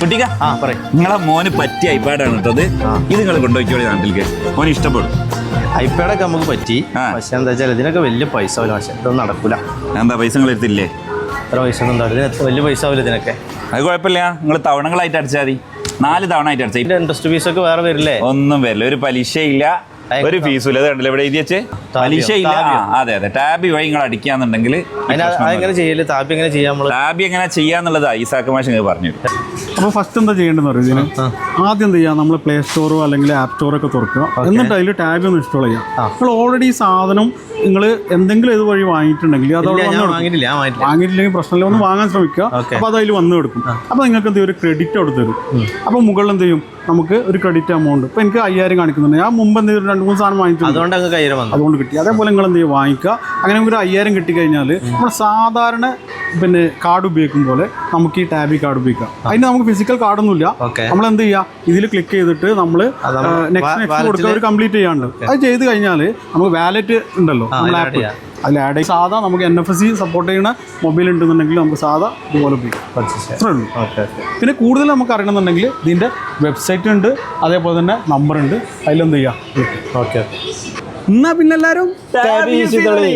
കുട്ടിക്ക? ആ പറയും. നിങ്ങളെ മോന് പറ്റിയ ഐപാഡാണ് കേട്ടത്. ഇത് നിങ്ങൾ കൊണ്ടുപോയിക്കോളി നാട്ടിലേക്ക്. മോന് ഇഷ്ടപ്പെടും. ഐപാഡൊക്കെ നമുക്ക് പറ്റി. ആ. പക്ഷെ എന്താ വെച്ചാൽ ഇതിനൊക്കെ വലിയ പൈസ ആവില്ല പക്ഷെ ഇതൊന്നും നടക്കൂല. എന്താ പൈസ നിങ്ങൾ എടുത്തില്ലേ? എത്ര പൈസ ഒന്നും ഉണ്ടാവില്ല ഇതിന് വലിയ പൈസ ആവില്ല ഇതിനൊക്കെ. അത് കുഴപ്പമില്ല. നിങ്ങൾ തവണകളായിട്ട് അടച്ചാൽ മതി. നാല് തവണ ആയിട്ട് അടച്ചാൽ ഇതിന്റെ ഇൻട്രസ്റ്റ് ഫീസ് ഒക്കെ വേറെ വരില്ലേ? ഒന്നും വരില്ല. ഒരു പലിശയില്ല. ഒരു ഫീസും ഇല്ല. അതുണ്ടല്ലോ ഇവിടെ എഴുതി വെച്ച്? ഇല്ല. ആ, അതെ അതെ. ടാബി വഴി നിങ്ങൾ അടിക്കാന്നുണ്ടെങ്കിൽ അതിന് അതെങ്ങനെ ചെയ്യൽ? താപ്പി എങ്ങനെ ചെയ്യാം നമ്മൾ? ടാബി എങ്ങനെ ചെയ്യാന്നുള്ളതാ ഈസാക്ക് മാഷ് നിങ്ങൾ പറഞ്ഞു തരും. അപ്പോൾ ഫസ്റ്റ് എന്താ ചെയ്യേണ്ടതെന്ന് പറയുന്നത് ഇതിന്? ആദ്യം എന്ത് ചെയ്യുക നമ്മൾ പ്ലേ സ്റ്റോറോ അല്ലെങ്കിൽ ആപ്പ് സ്റ്റോറോ ഒക്കെ തുറക്കുക. എന്നിട്ട് അതിൽ ടാബ് ഒന്ന് ഇൻസ്റ്റാൾ ചെയ്യുക നിങ്ങൾ ഓൾറെഡി ഈ സാധനം നിങ്ങൾ എന്തെങ്കിലും ഇത് വഴി വാങ്ങിയിട്ടുണ്ടെങ്കിൽ അത് അവിടെ ഇല്ല, ഞാൻ വന്ന് വാങ്ങിയിട്ടില്ല ഞാൻ വാങ്ങിയിട്ടില്ല. വാങ്ങിയിട്ടില്ലെങ്കിൽ പ്രശ്നമില്ല. ഒന്ന് വാങ്ങാൻ ശ്രമിക്കുക. Okay. അപ്പോൾ അത് അതിൽ വന്ന് കൊടുക്കും അപ്പോൾ നിങ്ങൾക്ക് എന്ത് ചെയ്യും? ഒരു ക്രെഡിറ്റ് അവിടെ തരും. അപ്പോൾ മുകളിൽ എന്ത് ചെയ്യും? നമുക്ക് ഒരു ക്രെഡിറ്റ് എമൗണ്ട് ഇപ്പോൾ എനിക്ക് അയ്യായിരം കാണിക്കുന്നുണ്ട്. ഞാൻ മുമ്പ് എന്ത് ചെയ്തു രണ്ട് മൂന്ന് സാധനം വാങ്ങിച്ചിട്ടുണ്ട് അതുകൊണ്ട് അങ്ങ് വന്നു. അതുകൊണ്ട് കിട്ടി. അതേപോലെ നിങ്ങൾ എന്ത് ചെയ്യുക വാങ്ങിക്കുക. അങ്ങനെ ഒരു അയ്യായിരം കിട്ടിക്കഴിഞ്ഞാൽ നമ്മൾ സാധാരണ പിന്നെ കാർഡ് ഉപയോഗിക്കും പോലെ നമുക്ക് ഈ ടാബി കാർഡ് ഉപയോഗിക്കാം. അതിന് നമുക്ക് ഫിസിക്കൽ കാർഡൊന്നുമില്ല ഇല്ല നമ്മൾ എന്ത് ചെയ്യുക ഇതിൽ ക്ലിക്ക് ചെയ്തിട്ട് നമ്മൾ നെക്സ്റ്റ് നെക്സ്റ്റ് കൊടുക്കുക ഒരു കംപ്ലീറ്റ് ചെയ്യാണ്ട് അത് ചെയ്ത് കഴിഞ്ഞാൽ നമുക്ക് വാലറ്റ് ഉണ്ടല്ലോ. നമ്മൾ ആപ്പ്. അതിൽ ആഡ് ചെയ്യും സാധാ നമുക്ക് N F S C support ചെയ്യുന്ന മൊബൈൽ ഉണ്ടെന്നുണ്ടെങ്കിൽ നമുക്ക് സാധാ ഇതുപോലെ ഉപയോഗിക്കാം. പിന്നെ കൂടുതൽ നമുക്ക് അറിയണമെന്നുണ്ടെങ്കിൽ ഇതിന്റെ വെബ്സൈറ്റ് ഉണ്ട് അതേപോലെ തന്നെ നമ്പർ ഉണ്ട്. അതിലെന്ത് ചെയ്യാം? ഓക്കെ എന്നാ പിന്നെ എല്ലാവരും? Tab use ചെയ്തോളി